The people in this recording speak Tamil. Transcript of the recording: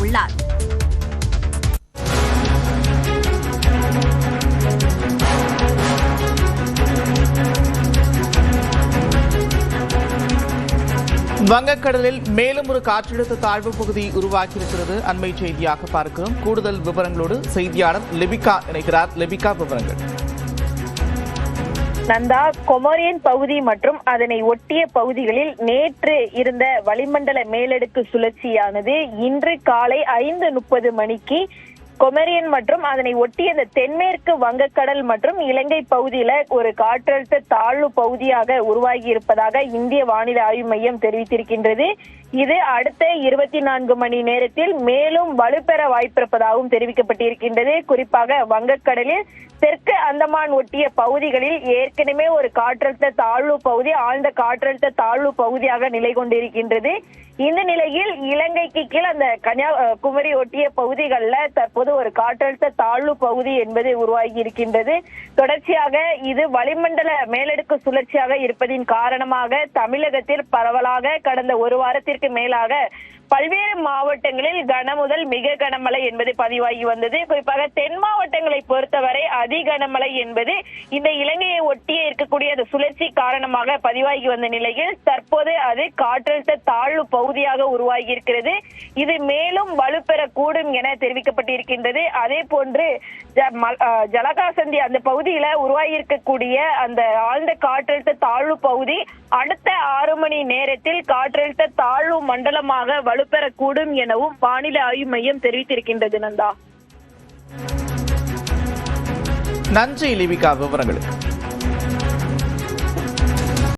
உள்ளார் வங்கக்கடலில் மேலும் ஒரு காற்றழுத்த தாழ்வு பகுதி உருவாகியிருக்கிறது அண்மை செய்தியாக பார்க்கிறோம். கூடுதல் விவரங்களோடு செய்தியாளர் லெபிகா இணைகிறார். லெபிகா விவரங்கள். நந்தா கொமோரியன் பகுதி மற்றும் அதனை ஒட்டிய பகுதிகளில் நேற்று இருந்த வளிமண்டல மேலடுக்கு சுழற்சியானது இன்று காலை ஐந்து முப்பது மணிக்கு கொமரியன் மற்றும் அதனை ஒட்டிய இந்த தென்மேற்கு வங்கக்கடல் மற்றும் இலங்கை பகுதியில ஒரு காற்றழுத்த தாழ்வு பகுதியாக உருவாகி இருப்பதாக இந்திய வானிலை ஆய்வு மையம் தெரிவித்திருக்கின்றது. இது அடுத்த இருபத்தி நான்கு மணி நேரத்தில் மேலும் வலுப்பெற வாய்ப்பிருப்பதாகவும் தெரிவிக்கப்பட்டிருக்கின்றது. குறிப்பாக வங்கக்கடலில் தெற்கு அந்தமான் ஒட்டிய பகுதிகளில் ஏற்கனவே ஒரு காற்றழுத்த தாழ்வு பகுதி ஆழ்ந்த காற்றழுத்த தாழ்வு பகுதியாக நிலை கொண்டிருக்கின்றது. இந்த நிலையில் இலங்கைக்கு கீழ் அந்த கன்னியாகுமரி ஒட்டிய பகுதிகளில் தற்போது ஒரு காற்றழுத்த தாழ்வு பகுதி என்பது உருவாகி இருக்கின்றது. தொடர்ச்சியாக இது வளிமண்டல மேலடுக்கு சுழற்சியாக இருப்பதின் காரணமாக தமிழகத்தில் பரவலாக கடந்த ஒரு வாரத்திற்கு மேலாக பல்வேறு மாவட்டங்களில் கன முதல் மிக கனமழை என்பது பதிவாகி வந்தது. குறிப்பாக தென் மாவட்டங்களை பொறுத்தவரை அதி கனமழை என்பது இந்த இலங்கையை ஒட்டியே இருக்கக்கூடிய அந்த சுழற்சி காரணமாக பதிவாகி வந்த நிலையில் தற்போது அது காற்றழுத்த தாழ்வு பகுதியாக உருவாகி இருக்கிறது. இது மேலும் வலுப்பெறக்கூடும் என தெரிவிக்கப்பட்டிருக்கின்றது. அதே போன்று ஜலகாசந்தி அந்த பகுதியில உருவாகி இருக்கக்கூடிய அந்த ஆழ்ந்த காற்றழுத்த தாழ்வு பகுதி அடுத்த ஆறு மணி நேரத்தில் காற்றழுத்த தாழ்வு மண்டலமாக வலுப்பெறக்கூடும் எனவும் வானிலை ஆய்வு மையம் தெரிவித்திருக்கின்றது நந்தா. நன்றி லிவிகா விவரங்களுக்கு